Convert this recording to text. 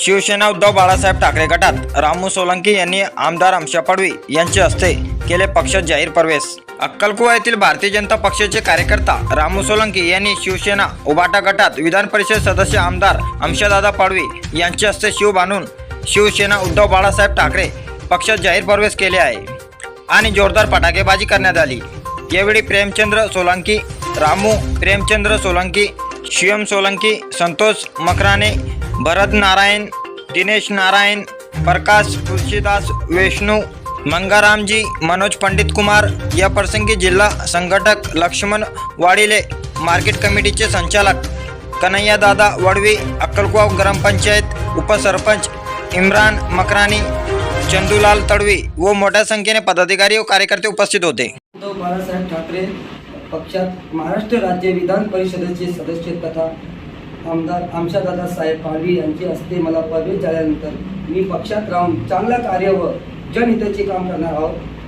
शिवसेना उद्धव बाळासाहेब ठाकरे गटात रामू सोलंकी यांनी आमदार आमशा पडवी यांच्या हस्ते केले पक्षात जाहीर प्रवेश. अक्कलकुवा येथील भारतीय जनता पक्षाचे कार्यकर्ता रामू सोलंकी यांनी शिवसेना उबाटा गटात विधान परिषद सदस्य आमदार अंशदादा पाडवी यांच्या हस्ते शिव बांधून शिवसेना उद्धव बाळासाहेब ठाकरे पक्षात जाहीर प्रवेश केले आहे आणि जोरदार फटाकेबाजी करण्यात आली. यावेळी प्रेमचंद्र सोलंकी रामू प्रेमचंद्र सोलंकी शिवम सोलंकी संतोष मकराने भरत नारायण दिनेश नारायण प्रकाश तुलसीदास वैष्णू मंगारामजी मनोज पंडित कुमार या प्रसंगी जिल्हा संघटक लक्ष्मण वाडिले मार्केट कमिटीचे संचालक कन्हैयादादा वडवी अक्कलकुवा ग्रामपंचायत उपसरपंच इम्रान मकरानी चंदूलाल तडवी व मोठ्या संख्येने पदाधिकारी व कार्यकर्ते उपस्थित होते. बाळासाहेब ठाकरे पक्षात महाराष्ट्र राज्य विधान परिषदेचे सदस्य तथा आमदार आमशादादा साहेब पाडवी यांचे हस्ते मला प्रवेश झाल्यानंतर मी पक्षात राहून चांगलं कार्य व जनहिताचे काम करणार आहोत.